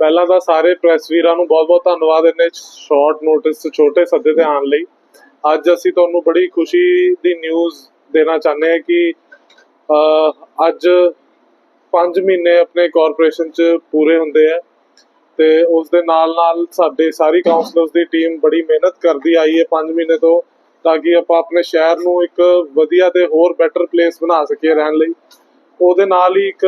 ਪਹਿਲਾਂ ਤਾਂ ਸਾਰੇ ਪ੍ਰੈਸ ਵੀਰਾਂ ਨੂੰ ਬਹੁਤ-ਬਹੁਤ ਧੰਨਵਾਦ ਇੰਨੇ ਸ਼ਾਰਟ ਨੋਟਿਸ 'ਚ ਛੋਟੇ ਸੱਦੇ ਤੇ ਆਉਣ ਲਈ। ਅੱਜ ਅਸੀਂ ਤੁਹਾਨੂੰ ਬੜੀ ਖੁਸ਼ੀ ਦੀ ਨਿਊਜ਼ ਦੇਣਾ ਚਾਹੁੰਦੇ ਹਾਂ ਕਿ ਅਹ, ਅੱਜ 5 ਮਹੀਨੇ ਆਪਣੇ ਕਾਰਪੋਰੇਸ਼ਨ 'ਚ ਪੂਰੇ ਹੁੰਦੇ ਆ ਤੇ ਉਸ ਦੇ ਨਾਲ ਨਾਲ ਸਾਡੇ ਸਾਰੀ ਕਾਉਂਸਲਰਸ ਦੀ ਟੀਮ ਬੜੀ ਮਿਹਨਤ ਕਰਦੀ ਆਈ ਹੈ 5 ਮਹੀਨੇ ਤੋਂ ਤਾਂ ਕਿ ਆਪਾਂ ਆਪਣੇ ਸ਼ਹਿਰ ਨੂੰ ਇੱਕ ਵਧੀਆ ਤੇ ਹੋਰ ਬੈਟਰ ਪਲੇਸ ਬਣਾ ਸਕੀਏ ਰਹਿਣ ਲਈ। ਉਹਦੇ ਨਾਲ ਹੀ ਇੱਕ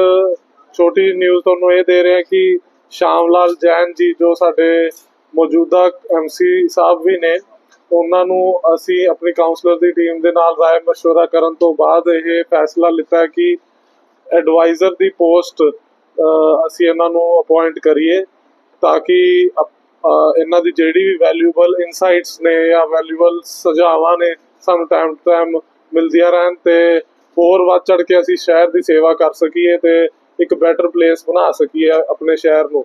ਛੋਟੀ ਨਿਊਜ਼ ਤੁਹਾਨੂੰ ਇਹ ਦੇ ਰਹੇ ਕਿ ਸ਼ਾਮ ਲਾਲ ਜੈਨ ਜੀ ਜੋ ਸਾਡੇ ਮੌਜੂਦਾ ਐਮਸੀ ਸਾਹਿਬ ਵੀ ਨੇ, ਉਹਨਾਂ ਨੂੰ ਅਸੀਂ ਆਪਣੀ ਕਾਉਂਸਲਰ ਦੀ ਟੀਮ ਦੇ ਨਾਲ ਰਾਏ ਮਸ਼ਵਰਾ ਕਰਨ ਤੋਂ ਬਾਅਦ ਇਹ ਫੈਸਲਾ ਲਿੱਤਾ ਕਿ ਐਡਵਾਈਜ਼ਰ ਦੀ ਪੋਸਟ ਅਸੀਂ ਇਹਨਾਂ ਨੂੰ ਅਪਾਇੰਟ ਕਰੀਏ ਤਾਂ ਕਿ ਇਹਨਾਂ ਦੀ ਜਿਹੜੀ ਵੀ ਵੈਲਿਊਬਲ ਇਨਸਾਈਟਸ ਨੇ ਜਾਂ ਵੈਲਿਊਬਲ ਸੁਝਾਵਾਂ ਨੇ, ਸਾਨੂੰ ਟਾਈਮ ਟੂ ਟਾਈਮ ਮਿਲਦੀਆਂ ਰਹਿਣ ਤੇ ਹੋਰ ਵੱਧ ਚੜ ਕੇ ਅਸੀਂ ਸ਼ਹਿਰ ਦੀ ਸੇਵਾ ਕਰ ਸਕੀਏ ਤੇ ਇੱਕ ਬੈਟਰ ਪਲੇਸ ਬਣਾ ਸਕੀਏ ਆਪਣੇ ਸ਼ਹਿਰ ਨੂੰ।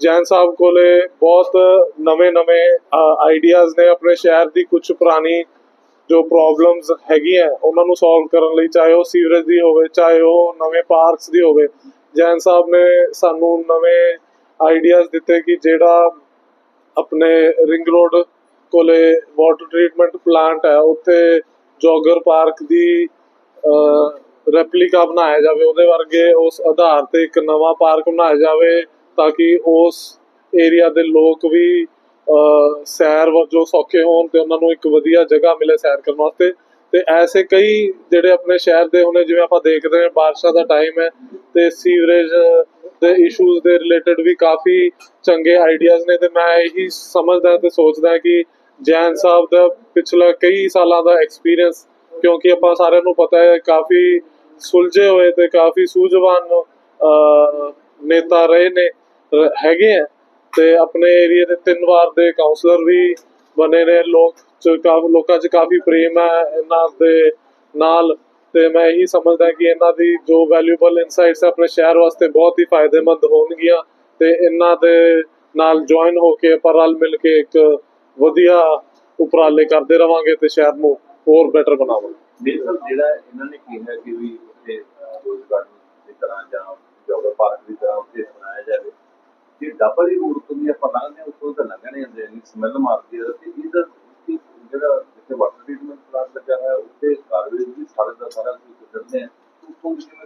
ਜੈਨ ਸਾਹਿਬ ਕੋਲੇ ਬਹੁਤ ਨਵੇਂ-ਨਵੇਂ ਆਈਡੀਆਜ਼ ਨੇ ਆਪਣੇ ਸ਼ਹਿਰ ਦੀ ਕੁਝ ਪੁਰਾਣੀ ਜੋ ਪ੍ਰੋਬਲਮਸ ਹੈਗੀਆਂ, ਉਹਨਾਂ ਨੂੰ ਸੋਲਵ ਕਰਨ ਲਈ, ਚਾਹੇ ਉਹ ਸੀਵਰੇਜ ਦੀ ਹੋਵੇ, ਚਾਹੇ ਉਹ ਨਵੇਂ ਪਾਰਕਸ ਦੀ ਹੋਵੇ। ਜੈਨ ਸਾਹਿਬ ਨੇ ਸਾਨੂੰ ਨਵੇਂ ਆਈਡੀਆਜ਼ ਦਿੱਤੇ ਕਿ ਜਿਹੜਾ ਆਪਣੇ ਰਿੰਗ ਰੋਡ ਕੋਲੇ ਵਾਟਰ ਟ੍ਰੀਟਮੈਂਟ ਪਲਾਂਟ ਹੈ, ਉੱਥੇ ਜੋਗਰ ਪਾਰਕ ਦੀ ਰੈਪਲੀਕਾ ਬਣਾਇਆ ਜਾਵੇ, ਉਹਦੇ ਵਰਗੇ ਉਸ ਆਧਾਰ ਤੇ ਇੱਕ ਨਵਾਂ ਪਾਰਕ ਬਣਾਇਆ ਜਾਵੇ ਤਾਂ ਕਿ ਉਸ ਏਰੀਆ ਦੇ ਲੋਕ ਵੀ ਸੈਰ ਵਜੋਂ ਸੌਖੇ ਹੋਣ ਤੇ ਉਹਨਾਂ ਨੂੰ ਇੱਕ ਵਧੀਆ ਜਗ੍ਹਾ ਮਿਲੇ ਸੈਰ ਕਰਨ ਵਾਸਤੇ। ਤੇ ਐਸੇ ਕਈ ਜਿਹੜੇ ਆਪਣੇ ਸ਼ਹਿਰ ਦੇ ਹੁਣੇ ਜਿਵੇਂ ਆਪਾਂ ਦੇਖਦੇ ਹਾਂ, ਬਾਰਿਸ਼ਾਂ ਦਾ ਟਾਈਮ ਹੈ ਤੇ ਸੀਵਰੇਜ ਦੇ ਇਸ਼ੂਜ਼ ਦੇ ਰਿਲੇਟਡ ਵੀ ਕਾਫੀ ਚੰਗੇ ਆਈਡੀਆਜ਼ ਨੇ ਤੇ ਮੈਂ ਇਹੀ ਸਮਝਦਾ ਤੇ ਸੋਚਦਾ ਕਿ ਜੈਨ ਸਾਹਿਬ ਦਾ ਪਿਛਲਾ ਕਈ ਸਾਲਾਂ ਦਾ ਐਕਸਪੀਰੀਅੰਸ ਕਿਉਂਕਿ ਆਪਾਂ ਸਾਰਿਆਂ ਨੂੰ ਪਤਾ ਹੈ, ਕਾਫੀ ਸੁਲਝੇ ਹੋਏ ਤੇ ਕਾਫੀ ਸੂਝਵਾਨ ਨੇਤਾ ਰਹੇ ਨੇ ਹੈਗੇ ਆ ਤੇ ਆਪਣੇ ਏਰੀਆ ਦੇ ਤਿੰਨ ਵਾਰ ਦੇ ਕਾਉਂਸਲਰ ਵੀ ਬਣੇ ਨੇ, ਲੋਕ ਲੋਕਾਂ 'ਚ ਕਾਫੀ ਪ੍ਰੇਮ ਹੈ ਇਹਨਾਂ ਦੇ ਨਾਲ ਤੇ ਮੈਂ ਇਹੀ ਸਮਝਦਾ ਕਿ ਇਹਨਾਂ ਦੀ ਜੋ ਵੈਲਿਊਬਲ ਇਨਸਾਈਟਸ ਆਪਣੇ ਸ਼ਹਿਰ ਵਾਸਤੇ ਬਹੁਤ ਹੀ ਫਾਇਦੇਮੰਦ ਹੋਣਗੀਆਂ ਤੇ ਇਹਨਾਂ ਦੇ ਨਾਲ ਜੁਆਇਨ ਹੋ ਕੇ ਆਪਾਂ ਮਿਲ ਕੇ ਇੱਕ ਵਧੀਆ ਉਪਰਾਲੇ ਕਰਦੇ ਰਵਾਂਗੇ ਤੇ ਸ਼ਹਿਰ ਨੂੰ ਹੋਰ ਬੈਟਰ ਬਣਾਵਾਂਗੇ। ਬਿਲਕੁਲ ਜਿਹੜਾ ਇਹਨਾਂ ਨੇ ਕਿਹਾ ਕਿ ਵੀ ਉੱਥੇ ਰੋਜ਼ ਗਾਰਡਨ ਦੀ ਤਰ੍ਹਾਂ ਜਾਂ ਜੋਗਰ ਪਾਰਕ ਦੀ ਤਰ੍ਹਾਂ ਉੱਥੇ ਬਣਾਇਆ ਜਾਵੇ। ਜੇ ਡਬਲ ਹੀ ਰੂਟ ਤੋਂ ਵੀ ਆਪਾਂ ਲੰਘਦੇ ਹਾਂ ਉੱਥੋਂ ਤਾਂ ਲੰਘਣੇ ਹੁੰਦੇ ਨਹੀਂ ਸਮੈਲ ਮਾਰਦੀ ਹੈ ਤੇ ਇਹਦਾ ਜਿਹੜਾ ਜਿੱਥੇ ਵਾਟਰ ਟ੍ਰੀਟਮੈਂਟ ਪਲਾਂਟ ਲੱਗਾ ਹੈ ਉੱਥੇ ਗਾਰਬੇਜ ਵੀ ਸਾਰੇ ਦਾ ਸਾਰਾ ਕੁਝ ਕੱਢਦੇ ਆ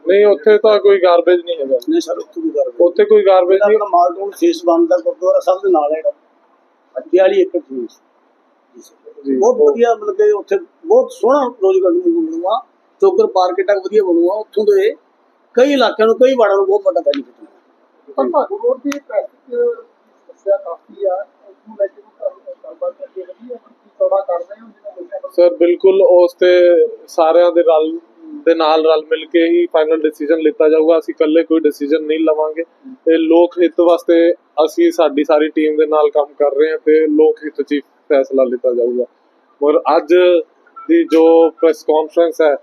ਨਹੀਂ ਉੱਥੇ ਤਾਂ ਕੋਈ ਗਾਰਬੇਜ ਨਹੀਂ ਹੈਗਾ। ਨਹੀਂ ਸਰ ਉੱਥੇ ਵੀ ਕਰ ਉੱਥੇ ਕੋਈ ਗਾਰਬੇਜ ਨਹੀਂ। ਆਪਣਾ ਮਾਲਟੋਨ ਫੇਸ ਬੰਦ ਦਾ ਗੁਰਦੁਆਰਾ ਸਾਹਿਬ ਦੇ ਨਾਲ ਹੈਗਾ। 42 ਏਕੜ ਜ਼ਮੀਨ ਸੀ। ਜੀ, ਬਹੁਤ ਵਧੀਆ ਮਤਲਬ ਕਿ ਉੱਥੇ ਬਹੁਤ ਸੋਹਣਾ ਰੋਜ਼ ਗਾਰਡਨ ਬਣੂਆ ਚੋਕਰ ਪਾਰਕ ਤੱਕ ਵਧੀਆ ਬਣੂਆ ਉੱਥੋਂ ਦੇ ਕਈ ਇਲਾਕਿਆਂ ਨੂੰ ਕਈ ਵਾੜਾਂ ਨੂੰ ਬਹੁਤ ਵੱਡਾ ਬੈਨੀਫਿਟ ਹੈ ਪਰ ਭਾਗੂ ਰੋਡ ਦੀ ਟ੍ਰੈਫਿਕ ਸਮੱਸਿਆ ਕਾਫੀ ਆ। ਉਸ ਨੂੰ ਲੈ ਕੇ ਗੱਲਬਾਤ ਕਰਕੇ ਵਧੀਆ ਕੀ ਥੋੜਾ ਕਰਦੇ ਹਾਂ ਜਿਹਨਾਂ ਲੋਕਾਂ ਨੂੰ ਸਰ ਬਿਲਕੁਲ ਉਸ ਤੇ ਸਾਰਿਆਂ ਦੇ ਰਲ ਦੇ ਨਾਲ ਰਲ ਮਿਲ ਕੇ ਹੀ ਫਾਈਨਲ ਡਿਸੀਜਨ ਲਿੱਤਾ ਜਾਊਗਾ। ਅਸੀਂ ਇਕੱਲੇ ਕੋਈ ਡਿਸੀਜਨ ਨਹੀਂ ਲਵਾਂਗੇ। ਤੇ ਲੋਕ ਹਿੱਤ ਵਾਸਤੇ ਅਸੀਂ ਸਾਡੀ ਸਾਰੀ ਟੀਮ ਦੇ ਨਾਲ ਕੰਮ ਕਰ ਰਹੇ ਹਾਂ ਤੇ ਲੋਕ ਹਿੱਤ 'ਚ ਹੀ ਫੈਸਲਾ ਲਿੱਤਾ ਜਾਊਗਾ। ਔਰ ਅੱਜ ਦੀ ਜੋ ਪ੍ਰੈਸ ਕਾਨਫਰੰਸ ਹੈ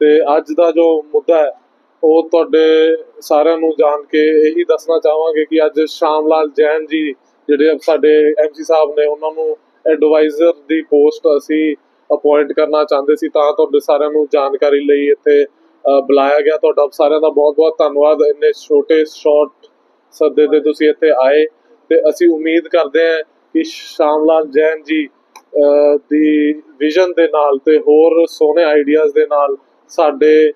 ਤੇ ਅੱਜ ਦਾ ਜੋ ਮੁੱਦਾ ਹੈ, ਉਹ ਤੁਹਾਡੇ ਸਾਰਿਆਂ ਨੂੰ ਜਾਣ ਕੇ ਇਹੀ ਦੱਸਣਾ ਚਾਹਾਂਗੇ ਕਿ ਅੱਜ ਸ਼ਾਮ ਲਾਲ ਜੈਨ ਜੀ ਜਿਹੜੇ ਸਾਡੇ ਐਮਸੀ ਸਾਹਿਬ ਨੇ, ਉਹਨਾਂ ਨੂੰ ਐਡਵਾਈਜ਼ਰ ਦੀ ਪੋਸਟ ਅਸੀਂ ਅਪਾਇੰਟ ਕਰਨਾ ਚਾਹੁੰਦੇ ਸੀ ਤਾਂ ਤੁਹਾਡੇ ਸਾਰਿਆਂ ਨੂੰ ਜਾਣਕਾਰੀ ਲਈ ਇੱਥੇ ਬੁਲਾਇਆ ਗਿਆ। ਤੁਹਾਡਾ ਸਾਰਿਆਂ ਦਾ ਬਹੁਤ-ਬਹੁਤ ਧੰਨਵਾਦ। ਇੰਨੇ ਛੋਟੇ ਸ਼ਾਰਟ ਸੱਦੇ ਤੇ ਤੁਸੀਂ ਇੱਥੇ ਆਏ ਤੇ ਅਸੀਂ ਉਮੀਦ ਕਰਦੇ ਹਾਂ ਕਿ ਸ਼ਾਮ ਲਾਲ ਜੈਨ ਜੀ ਦੀ ਵਿਜ਼ਨ ਦੇ ਨਾਲ ਤੇ ਹੋਰ ਸੋਹਣੇ ਆਈਡੀਆਜ਼ ਦੇ ਨਾਲ ਸਾਡੇ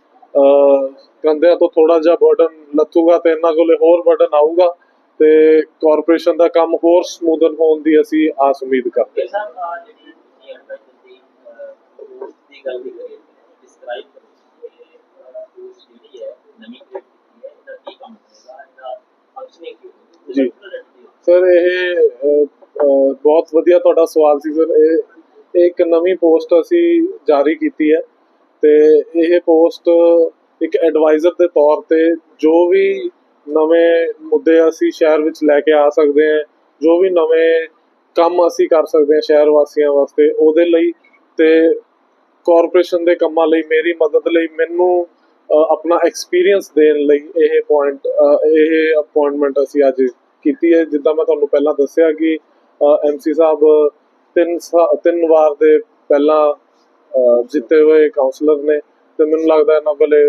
ਕੰਧਿਆਂ ਤੋਂ ਥੋੜਾ ਜਿਹਾ ਬਰਡਨ ਲੱਥੂਗਾ ਤੇ ਇਹਨਾਂ ਕੋਲੇ ਹੋਰ ਬਰਡਨ ਆਊਗਾ ਤੇ ਕਾਰਪੋਰੇਸ਼ਨ ਦਾ ਕੰਮ ਹੋਰ ਸਮੂਦਨ ਹੋਣ ਦੀ ਅਸੀਂ ਆਸ ਉਮੀਦ ਕਰਦੇ ਹਾਂ। ਇਹ ਸਭ ਆ ਜਿਹੜੀ ਤੁਸੀਂ ਐਡਵਾਈਜ਼ਰ ਦੀ ਪੋਸਟ ਦੀ ਗੱਲ ਵੀ ਕਰੀ ਡਿਸਕ੍ਰਾਈਬ ਕਰੋ ਪੋਸਟ ਜਿਹੜੀ ਹੈ ਨਵੀਂ ਕ੍ਰੀਏਟ ਕੀਤੀ ਹੈ ਇਹਦਾ ਕੀ ਕੰਮ ਹੋਏਗਾ ਇਹਦਾ ਫੰਕਸ਼ਨਿੰਗ ਕੀ ਹੋਏਗੀ ਜੀ। ਸਰ ਇਹ ਬਹੁਤ ਵਧੀਆ ਤੁਹਾਡਾ ਸਵਾਲ ਸੀ ਸਰ। ਇਹ ਇੱਕ ਨਵੀਂ ਪੋਸਟ ਅਸੀਂ ਜਾਰੀ ਕੀਤੀ ਹੈ। ਤੇ ਇਹ ਪੋਸਟ ਇੱਕ ਐਡਵਾਈਜ਼ਰ ਦੇ ਤੌਰ ਤੇ ਜੋ ਵੀ ਨਵੇਂ ਮੁੱਦੇ ਅਸੀਂ ਸ਼ਹਿਰ ਵਿੱਚ ਲੈ ਕੇ ਆ ਸਕਦੇ ਹਾਂ, ਜੋ ਵੀ ਨਵੇਂ ਕੰਮ ਅਸੀਂ ਕਰ ਸਕਦੇ ਹਾਂ ਸ਼ਹਿਰ ਵਾਸੀਆਂ ਵਾਸਤੇ, ਉਹਦੇ ਲਈ ਤੇ ਕਾਰਪੋਰੇਸ਼ਨ ਦੇ ਕੰਮਾਂ ਲਈ ਮੇਰੀ ਮਦਦ ਲਈ ਮੈਨੂੰ ਆਪਣਾ ਐਕਸਪੀਰੀਅੰਸ ਦੇਣ ਲਈ ਇਹ ਪੁਆਇੰਟ ਇਹ ਅਪਾਇੰਟਮੈਂਟ ਅਸੀਂ ਅੱਜ ਕੀਤੀ ਹੈ। ਜਿੱਦਾਂ ਮੈਂ ਤੁਹਾਨੂੰ ਪਹਿਲਾਂ ਦੱਸਿਆ ਕਿ ਐਮਸੀ ਸਾਹਿਬ ਤਿੰਨ ਸਾ- ਤਿੰਨ ਵਾਰ ਦੇ ਪਹਿਲਾਂ ਜਿੱਤੇ ਹੋਏ ਕਾਉਂਸਲਰ ਨੇ ਤੇ ਮੈਨੂੰ ਲੱਗਦਾ ਇਹਨਾਂ ਕੋਲੇ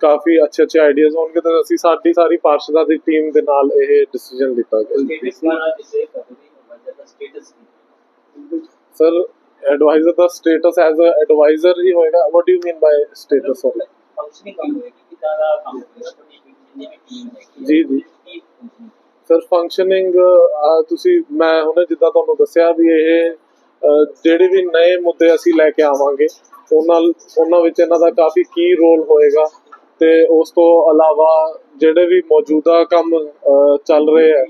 ਕਾਫੀ ਅੱਛੇ ਅੱਛੇ ਆਈਡੀਆਜ਼ ਹੋਣਗੇ ਤੇ ਅਸੀਂ ਸਾਡੀ ਸਾਰੀ ਪਾਰਸ਼ਦਾ ਦੀ ਟੀਮ ਦੇ ਨਾਲ ਇਹ ਡਿਸੀਜਨ ਲਿੱਤਾ ਗਿਆ। ਸਰ ਐਡਵਾਈਜ਼ਰ ਦਾ ਸਟੇਟਸ ਐਜ਼ ਅ ਐਡਵਾਈਜ਼ਰ ਹੀ ਹੋਏਗਾ। What you mean by status of ਜੀ ਜੀ। ਸਰ ਫੰਕਸ਼ਨਿੰਗ ਤੁਸੀਂ ਮੈਂ ਹੁਣੇ ਜਿੱਦਾਂ ਤੁਹਾਨੂੰ ਦੱਸਿਆ ਵੀ ਇਹ ਜਿਹੜੇ ਵੀ ਨਵੇਂ ਮੁੱਦੇ ਅਸੀਂ ਲੈ ਕੇ ਆਵਾਂਗੇ ਉਹਨਾਂ ਉਹਨਾਂ ਵਿੱਚ ਇਹਨਾਂ ਦਾ ਕਾਫੀ ਕੀ ਰੋਲ ਹੋਏਗਾ ਤੇ ਉਸ ਤੋਂ ਇਲਾਵਾ ਜਿਹੜੇ ਵੀ ਮੌਜੂਦਾ ਕੰਮ ਅਹ, ਚੱਲ ਰਹੇ ਹੈ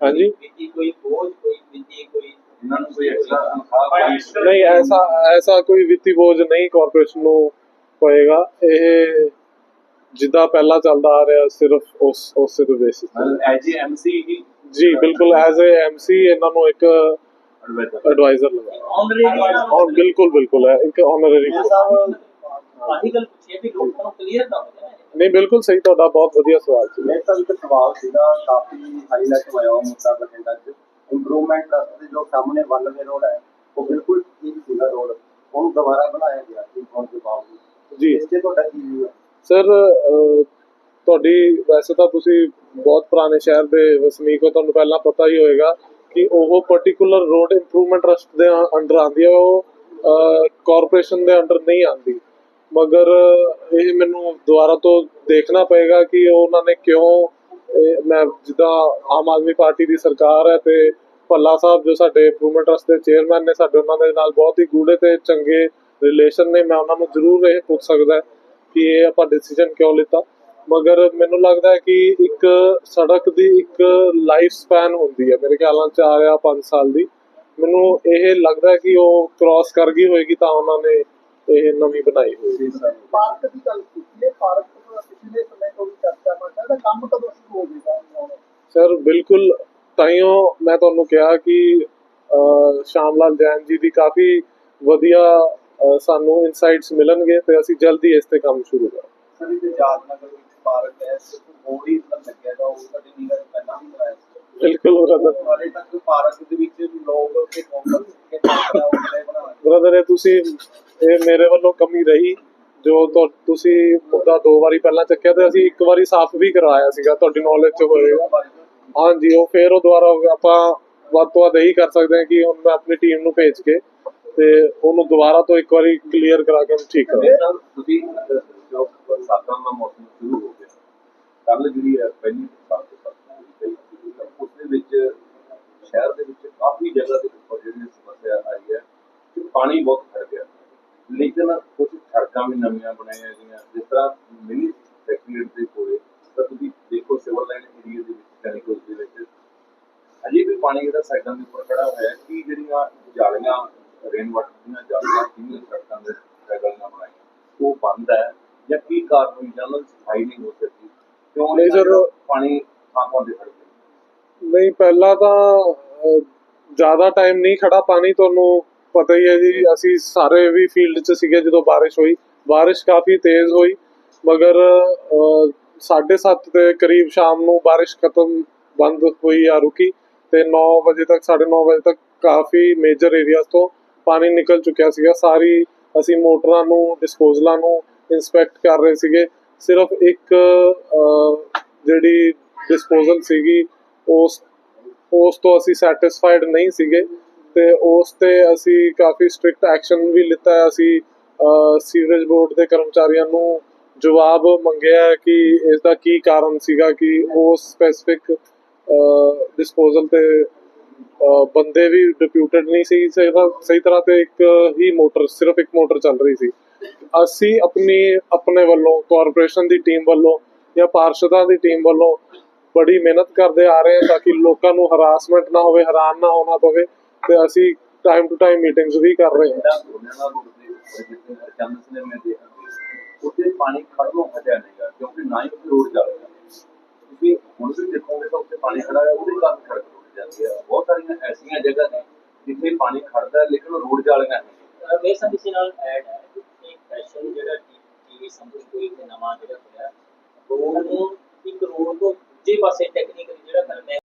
ਹਾਂਜੀ? ਕੋਈ ਬੋਝ ਕੋਈ ਵਿਧੀ ਕੋਈ ਇਹਨਾਂ ਨੂੰ ਕੋਈ ਐਕਸਟਰਾ ਤਨਖਾਹ ਨਹੀਂ ਐਸਾ ਐਸਾ ਕੋਈ ਵਿੱਤੀ ਬੋਝ ਨਹੀਂ ਕਾਰਪੋਰੇਸ਼ਨ ਨੂੰ ਪਏਗਾ। ਇਹ ਜਿੱਦਾਂ ਪਹਿਲਾਂ ਚੱਲਦਾ ਆ ਰਿਹਾ ਸਿਰਫ ਉਸ ਉਸੇ ਦੇ ਬੇਸਿਸ ਮਤਲਬ ਐਜ ਏ ਐਮਸੀ ਹੀ ਜੀ? ਬਿਲਕੁਲ ਐਜ਼ ਅ ਐਮਸੀ ਇਹਨਾਂ ਨੂੰ ਇੱਕ ਐਡਵਾਈਜ਼ਰ ਲਗਾ। ਆਨਰੇਰੀ ਔਰ ਬਿਲਕੁਲ ਬਿਲਕੁਲ ਹੈ ਇੱਕ ਆਨਰਰੀ ਸਾਹਿਬ ਆਹੀ ਗੱਲ ਪੁੱਛੀ ਹੈ ਵੀ ਲੋਕਾਂ ਨੂੰ ਕਲੀਅਰ ਨਾ ਹੋ ਜਾਏ ਨਹੀਂ ਬਿਲਕੁਲ ਸਹੀ ਤੁਹਾਡਾ ਬਹੁਤ ਵਧੀਆ ਸਵਾਲ ਸੀ। ਮੇਰੇ ਤਾਂ ਇੱਕ ਸਵਾਲ ਸੀਗਾ ਕਾਫੀ ਹਾਈਲਾਈਟ ਹੋਇਆ ਉਹ ਮੁੱਦਾ ਬਠਿੰਡਾ 'ਚ। ਇੰਪਰੂਵਮੈਂਟ ਰਸਤੇ ਜੋ ਸਾਹਮਣੇ ਵਨ ਵੇ ਰੋਡ ਹੈ ਉਹ ਬਿਲਕੁਲ ਠੀਕ ਸੀਗਾ ਰੋਡ ਉਹਨੂੰ ਦੁਬਾਰਾ ਬਣਾਇਆ ਗਿਆ ਠੀਕ ਹੋਣ ਦੇ ਬਾਵਜੂਦ। ਜੀ। ਇਸ ਤੇ ਤੁਹਾਡਾ ਕੀ view ਹੈ? ਸਰ ਤੁਹਾਡੀ ਵੈਸੇ ਤਾਂ ਤੁਸੀਂ ਬਹੁਤ ਪੁਰਾਣੇ ਸ਼ਹਿਰ ਦੇ ਵਸਨੀਕ ਹੋ, ਤੁਹਾਨੂੰ ਪਹਿਲਾਂ ਪਤਾ ਹੀ ਹੋਏਗਾ ਕਿ ਉਹ ਪਾਰਟਿਕੂਲਰ ਰੋਡ ਇੰਪਰੂਵਮੈਂਟ ਟਰਸਟ ਦੇ ਅੰਡਰ ਆਉਂਦੀ ਹੈ, ਉਹ ਕਾਰਪੋਰੇਸ਼ਨ ਦੇ ਅੰਡਰ ਨਹੀਂ ਆਉਂਦੀ। ਮਗਰ ਇਹ ਮੈਨੂੰ ਦੁਬਾਰਾ ਤੋਂ ਦੇਖਣਾ ਪਏਗਾ ਕਿ ਉਹਨਾਂ ਨੇ ਕਿਉਂ ਮੈਂ ਜਿੱਦਾਂ ਆਮ ਆਦਮੀ ਪਾਰਟੀ ਦੀ ਸਰਕਾਰ ਹੈ ਤੇ ਭੱਲਾ ਸਾਹਿਬ ਜੋ ਸਾਡੇ ਇੰਪਰੂਵਮੈਂਟ ਟਰਸਟ ਦੇ ਚੇਅਰਮੈਨ ਨੇ, ਸਾਡੇ ਉਹਨਾਂ ਦੇ ਨਾਲ ਬਹੁਤ ਹੀ ਗੂੜੇ ਤੇ ਚੰਗੇ ਰਿਲੇਸ਼ਨ ਨੇ, ਮੈਂ ਉਹਨਾਂ ਨੂੰ ਜ਼ਰੂਰ ਇਹ ਪੁੱਛ ਸਕਦਾ। ਕਿ ਇਹ ਆਪਾਂ ਡਿਸੀਜਨ ਕਿਉਂ ਲਿੱਤਾ? ਮਗਰ ਮੈਨੂੰ ਲੱਗਦਾ ਹੈ ਕਿ ਇੱਕ ਸੜਕ ਦੀ ਇੱਕ ਲਾਈਫ ਸਪੈਨ ਹੁੰਦੀ ਹੈ। ਮੇਰੇ ਖਿਆਲ ਨਾਲ 4 ਜਾਂ 5 ਸਾਲ ਦੀ। ਮੈਨੂੰ ਇਹ ਲੱਗਦਾ ਹੈ ਕਿ ਉਹ ਕ੍ਰਾਸ ਕਰ ਗਈ ਹੋਏਗੀ ਤਾਂ ਉਹਨਾਂ ਨੇ ਇਹ ਨਵੀਂ ਬਣਾਈ ਹੋਈ ਪਾਰਕ ਦੀ ਗੱਲ ਕੀਤੀ ਹੈ। ਪਾਰਕ ਤੋਂ ਪਿਛਲੇ ਸਮੇਂ ਤੋਂ ਵੀ ਚਰਚਾ ਕਰਦਾ ਇਹਦਾ ਕੰਮ ਕਦੋਂ ਸ਼ੁਰੂ ਹੋ ਜਾਏਗਾ? ਸਰ ਬਿਲਕੁਲ ਤਾਈਓ ਮੈਂ ਤੁਹਾਨੂੰ ਕਿਹਾ ਕਿ ਸ਼ਾਮ ਲਾਲ ਜੈਨ ਜੀ ਦੀ ਕਾਫੀ ਵਧੀਆ ਸਾਨੂੰ ਇਨਸਾਈਟਸ ਮਿਲਣਗੇ ਤੇ ਅਸੀਂ ਜਲਦੀ ਇਸ ਤੇ ਕੰਮ ਸ਼ੁਰੂ ਕਰਾਂਗੇ। ਸਰ ਇਹ ਯਾਦ ਨਗਰ ਵਿੱਚ ਪਾਰਕ ਹੈ ਸਿਰਫ ਹੀ ਲੱਗਿਆ ਦਾ ਉਹ ਸਾਡੀ ਨਿਗਰ ਪਹਿਲਾਂ ਵੀ ਸੀ? ਬਿਲਕੁਲ ਬ੍ਰਦਰ ਹਾਲੇ ਤੱਕ ਪਾਰਕ ਦੇ ਵਿੱਚ ਲੋਕ ਤੇ ਕੌਮਲ ਕੇ ਪਾਰਕ ਉਹ ਬਣਾਉਣਾ ਬ੍ਰਦਰ ਇਹ ਤੁਸੀਂ ਇਹ ਮੇਰੇ ਵੱਲੋਂ ਕਮੀ ਰਹੀ ਜੋ ਤੁਸੀਂ ਮੁੱਦਾ ਦੋ ਵਾਰੀ ਪਹਿਲਾਂ ਚੱਕਿਆ ਤੇ ਅਸੀਂ ਇੱਕ ਵਾਰੀ ਸਾਫ਼ ਵੀ ਕਰਵਾਇਆ ਸੀਗਾ ਤੁਹਾਡੀ ਨੌਲੇਜ ਚ ਹੋਏਗਾ ਹਾਂਜੀ ਉਹ ਫੇਰ ਉਹ ਦੁਬਾਰਾ ਆਪਾਂ ਵੱਧ ਤੋਂ ਵੱਧ ਇਹੀ ਕਰ ਸਕਦੇ ਹਾਂ ਕਿ ਹੁਣ ਮੈਂ ਆਪਣੀ ਟੀਮ ਨੂੰ ਭੇਜ ਕੇ ਤੇ ਉਹਨੂੰ ਦੁਬਾਰਾ ਤੋਂ ਇੱਕ ਵਾਰੀ ਕਲੀਅਰ ਕਰਾ ਕੇ ਠੀਕ ਕਰਾਂ ਤੁਸੀਂ ਜੋ ਬਰਸਾਤਾਂ ਦਾ ਮੌਸਮ ਸ਼ੁਰੂ ਹੋ ਗਿਆ ਕੱਲ ਜਿਹੜੀ ਹੈ, ਪਹਿਲੀ ਬਰਸਾਤ ਦੇ ਉਸ ਦੇ ਵਿੱਚ, ਸ਼ਹਿਰ ਦੇ ਵਿੱਚ ਕਾਫੀ ਜਗ੍ਹਾ ਦੇ ਜਿਹੜੀ ਸਮੱਸਿਆ ਆਈ ਹੈ, ਕਿ ਪਾਣੀ ਬਹੁਤ ਖੜ ਗਿਆ। ਲੇਕਿਨ ਕੁਝ ਸੜਕਾਂ ਵੀ ਨਵੀਆਂ ਬਣਾਈਆਂ ਗਈਆਂ, ਜਿਸ ਤਰ੍ਹਾਂ ਮਿਨੀ ਸੈਕਟਰੀਏਟ ਦੇ ਕੋਲੇ, ਤਾਂ ਤੁਸੀਂ ਦੇਖੋ ਸਿਵਲ ਲਾਈਨ ਏਰੀਆ ਦੇ ਵਿੱਚ ਕੈਨਿਕਲ ਦੇ ਵਿੱਚ, ਅਜੇ ਵੀ ਪਾਣੀ ਜਿਹੜਾ ਸਾਈਡਾਂ ਦੇ ਉੱਪਰ ਖੜਾ ਹੋਇਆ ਕਿ ਜਿਹੜੀਆਂ ਜਾਲੀਆਂ ਰੇਨ ਵਾਟਰ ਦੀਆਂ ਜਾਲੀਆਂ ਕਿੰਨੀਆਂ ਸੜਕਾਂ ਦੇ ਗਲੀਆਂ ਬਣਾਈਆਂ? ਉਹ ਬੰਦ ਹੈ ਜਾਂ ਕੀ ਕਾਰਨ ਹੋਈ? ਜਾਂ ਉਹਨਾਂ ਦੀ ਸਫ਼ਾਈ ਨਹੀਂ ਹੋ ਸਕੀ? ਕਿਉਂ ਨਹੀਂ ਸਰ, ਦਾ ਪਾਣੀ ਤੇ ਖੜ ਗਿਆ? ਨਹੀਂ ਪਹਿਲਾਂ ਤਾਂ ਜ਼ਿਆਦਾ ਟਾਈਮ ਨਹੀਂ ਖੜਾ ਪਾਣੀ ਤੁਹਾਨੂੰ ਪਤਾ ਹੀ ਹੈ ਜੀ। ਅਸੀਂ ਸਾਰੇ ਵੀ ਫੀਲਡ 'ਚ ਸੀਗੇ ਜਦੋਂ ਬਾਰਿਸ਼ ਹੋਈ। ਬਾਰਿਸ਼ ਕਾਫੀ ਤੇਜ਼ ਹੋਈ ਮਗਰ 7:30 ਦੇ ਕਰੀਬ ਸ਼ਾਮ ਨੂੰ ਬਾਰਿਸ਼ ਖਤਮ ਬੰਦ ਹੋਈ ਆ ਰੁਕੀ ਤੇ 9 ਵਜੇ ਤੱਕ 9:30 ਵਜੇ ਤੱਕ ਕਾਫੀ ਮੇਜਰ ਏਰੀਆਜ਼ ਤੋਂ ਪਾਣੀ ਨਿਕਲ ਚੁੱਕਿਆ ਸੀਗਾ। ਸਾਰੀ ਅਸੀਂ ਮੋਟਰਾਂ ਨੂੰ ਡਿਸਪੋਜ਼ਲਾਂ ਨੂੰ ਇਨਸਪੈਕਟ ਕਰ ਰਹੇ ਸੀਗੇ। ਸਿਰਫ ਇੱਕ ਜਿਹੜੀ ਡਿਸਪੋਜ਼ਲ ਸੀਗੀ, ਉਸ ਉਸ ਤੋਂ ਅਸੀਂ ਸੈਟੀਸਫਾਈਡ ਨਹੀਂ ਸੀਗੇ ਤੇ ਉਸ ਤੇ ਅਸੀਂ ਕਾਫੀ ਸਟ੍ਰਿਕਟ ਐਕਸ਼ਨ ਵੀ ਲਿੱਤਾ ਹੈ। ਅਸੀਂ ਸੀਵਰੇਜ ਬੋਰਡ ਦੇ ਕਰਮਚਾਰੀਆਂ ਨੂੰ ਜਵਾਬ ਮੰਗਿਆ ਕਿ ਇਸ ਦਾ ਕੀ ਕਾਰਨ ਸੀਗਾ ਕਿ ਉਹ ਸਪੈਸਿਫਿਕ ਡਿਸਪੋਜ਼ਲ ਤੇ ਬੰਦੇ ਵੀ ਡਿਪਿਊਟਡ ਨਹੀਂ ਸੀ, ਸਹੀ ਤਰ੍ਹਾਂ- ਸਹੀ ਤਰ੍ਹਾਂ ਤੇ ਇੱਕ ਹੀ ਮੋਟਰ, ਸਿਰਫ ਇੱਕ ਮੋਟਰ ਚੱਲ ਰਹੀ ਸੀ। ਅਸੀਂ ਆਪਣੀ, ਆਪਣੇ ਵੱਲੋਂ ਕਾਰਪੋਰੇਸ਼ਨ ਦੀ ਟੀਮ ਵੱਲੋਂ ਜਾਂ ਪਾਰਸ਼ਦਾਂ ਦੀ ਟੀਮ ਵੱਲੋਂ ਬੜੀ ਮਿਹਨਤ ਕਰਦੇ ਆ ਰਹੇ ਹਾਂ ਤਾਂ ਕਿ ਲੋਕਾਂ ਨੂੰ ਹਰਾਸਮੈਂਟ ਨਾ ਹੋਵੇ, ਹੈਰਾਨ ਨਾ ਹੋਣਾ ਪਵੇ ਤੇ ਅਸੀਂ ਟਾਈਮ ਟੂ ਟਾਈਮ ਮੀਟਿੰਗਸ ਵੀ ਕਰ ਰਹੇ ਹਾਂ। ਜਿਹੜਾ ਸੋਨਿਆਣਾ ਰੋਡ ਦੇ ਉੱਪਰ ਜਿੱਥੇ ਹਰਚੰਦ ਸਿਨੇਮੇ ਦੇ ਅੱਗੇ ਉੱਥੇ ਪਾਣੀ ਖੜਨੋਂ ਹਟਿਆ ਨਹੀਂਗਾ ਕਿਉਂਕਿ ਨਾ ਹੀ ਉੱਥੇ ਰੋਡ ਚੱਲਦਾ ਤੁਸੀਂ ਹੁਣ ਵੀ ਦੇਖੋਗੇ ਤਾਂ ਉੱਥੇ ਪਾਣੀ ਖੜਾ ਹੈ ਉਹਦੇ ਕਾਰਨ ਸੜਕ ਟੁੱਟ ਜਾਂਦੀ ਹੈ। ਬਹੁਤ ਸਾਰੀਆਂ ਐਸੀਆਂ ਜਗ੍ਹਾ ਨੇ ਜਿੱਥੇ ਪਾਣੀ ਖੜਦਾ ਲੇਕਿਨ ਰੋਡ ਜਾਲੀਆਂ ਨਹੀਂ ਮੇਰੇ ਕਿਸੇ ਨਾਲ ਐਡ ਹੈ ਇੱਕ ਫੈਸ਼ਨ ਜਿਹੜਾ ਟੀਵੀ ਸੰਭੂ ਕੋਈ ਤੇ ਨਵਾਂ ਜਿਹੜਾ ਹੋਇਆ ਰੋਡ ਨੂੰ ਇੱਕ ਰੋਡ ਤੋਂ ਦੂਜੇ ਪਾਸੇ ਟੈਕਨੀਕਲੀ ਜਿਹੜਾ ਕਰਨਾ